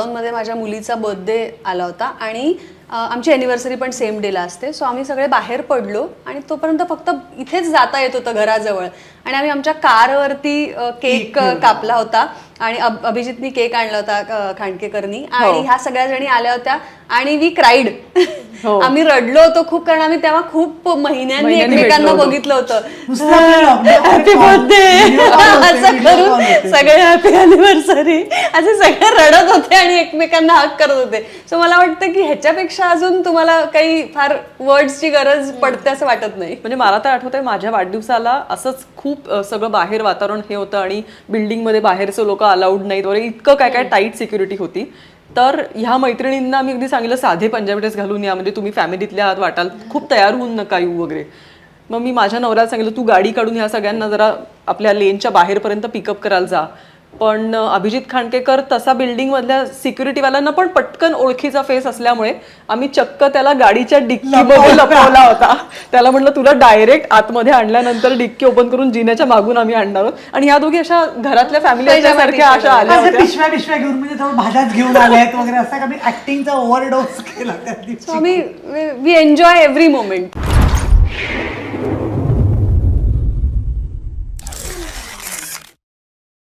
लॉकडाऊनमध्ये माझ्या मुलीचा बर्थडे आला होता आणि आमची ॲनिव्हर्सरी पण सेम डेला असते. सो आम्ही सगळे बाहेर पडलो आणि तोपर्यंत फक्त इथेच जाता येत होतं घराजवळ. आणि आम्ही आमच्या कारवरती केक कापला होता. आणि अभ- अभिजितनी केक आणला होता खांडकेकरनी. आणि ह्या सगळ्या जणी आल्या होत्या. आणि वी क्राईड. हो. आम्ही रडलो होतो खूप कारण आम्ही तेव्हा खूप महिन्यांनी एकमेकांना. बघितलं होतं. हॅपी बर्थडे असं करून. सगळे हॅपी अॅनिव्हर्सरी असे सगळे रडत होते आणि एकमेकांना हक करत होते. सो मला वाटतं की ह्याच्यापेक्षा अजून तुम्हाला काही फार वर्ड्सची गरज पडते असं वाटत नाही. म्हणजे मला तर आठवतंय माझ्या वाढदिवसाला असंच खूप अ, सगळं बाहेर वातावरण हे होतं आणि बिल्डिंगमध्ये बाहेरचे लोक अलाउड नाहीत. वगैरे इतकं काय काय टाईट सिक्युरिटी होती. तर ह्या मैत्रिणींना मी अगदी सांगितलं साधे पंजाबी ड्रेस घालून या म्हणजे तुम्ही फॅमिलीतल्या आहात वाटाल खूप तयार होऊन नका येऊ वगैरे. मग मी माझ्या नवऱ्याला सांगितलं तू गाडी काढून ह्या सगळ्यांना जरा आपल्या लेनच्या बाहेरपर्यंत पिकअप करायला जा. पण अभिजित खांडकेकर तसा बिल्डिंग मधल्या सिक्युरिटीवाल्यांना पण पटकन ओळखीचा फेस असल्यामुळे आम्ही चक्क त्याला गाडीच्या डिक्कीमध्ये लपवला होता. त्याला म्हटलं तुला डायरेक्ट आतमध्ये आणल्यानंतर डिक्की ओपन करून जिन्याच्या मागून आम्ही आणणार आहोत. आणि ह्या दोघी अशा घरातल्या फॅमिली सारख्या अशा आल्या पिशव्या पिशव्या घेऊन म्हणजे थोडं भाज्याच घेऊन आल्यात वगैरे असं का मी ऍक्टिंगचा ओव्हरडोस केला आम्ही वी एन्जॉय एव्हरी मोमेंट